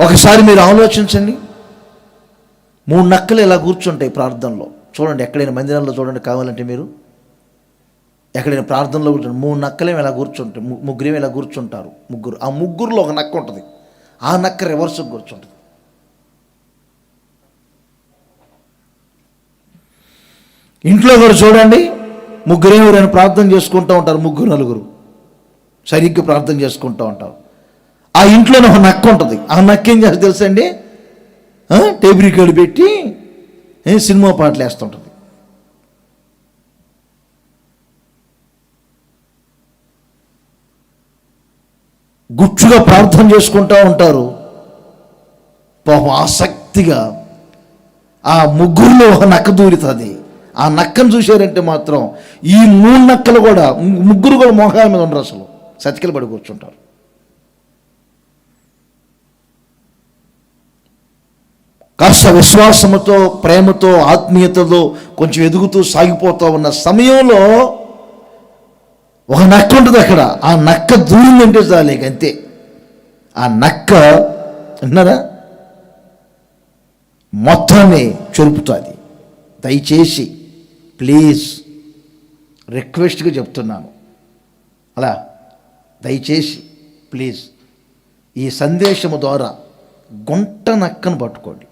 ఒకసారి మీరు ఆలోచించండి. మూడు నక్కలు ఇలా కూర్చుంటాయి ప్రార్థనలో. చూడండి ఎక్కడైనా మందిరంలో చూడండి కావాలంటే మీరు. ఎక్కడైనా ప్రార్థనలో కూర్చోండి మూడు నక్కలేం ఇలా కూర్చుంటాయి ము- ముగ్గురేం ఇలా కూర్చుంటారు. ముగ్గురు ఆ ముగ్గురులో ఒక నక్క ఉంటుంది. ఆ నక్క రివర్స్కి కూర్చుంటుంది. ఇంట్లో కూడా చూడండి ముగ్గురు ఎవరైనా ప్రార్థన చేసుకుంటూ ఉంటారు. ముగ్గురు నలుగురు. సరిగ్గా ప్రార్థన చేసుకుంటూ ఉంటారు. ఆ ఇంట్లోనే ఒక నక్క ఉంటుంది. ఆ నక్క ఏం చేస్తుంది తెలుసు అండి టేబుల్ పెట్టి సినిమా పాటలు వేస్తుంటుంది. గుచ్చుగా ప్రార్థన చేసుకుంటూ ఉంటారు. పాపం ఆసక్తిగా ఆ ముగ్గురులో ఒక నక్క దూరుతుంది. ఆ నక్కను చూశారంటే మాత్రం ఈ మూడు నక్కలు కూడా ముగ్గురు కూడా మోకాల మీద ఉండరు అసలు. సతికిల పడి కూర్చుంటారు. కాస్త విశ్వాసముతో ప్రేమతో ఆత్మీయతతో కొంచెం ఎదుగుతూ సాగిపోతూ ఉన్న సమయంలో ఒక నక్క ఉంటుంది అక్కడ. ఆ నక్క దూరిందంటే చాలే అంతే. ఆ నక్క అన్నారా మొత్తాన్ని చొరుపుతుంది. దయచేసి ప్లీజ్ రిక్వెస్ట్గా చెప్తున్నాను. అలా దయచేసి ప్లీజ్ ఈ సందేశము ద్వారా గుంట నక్కను పట్టుకోండి.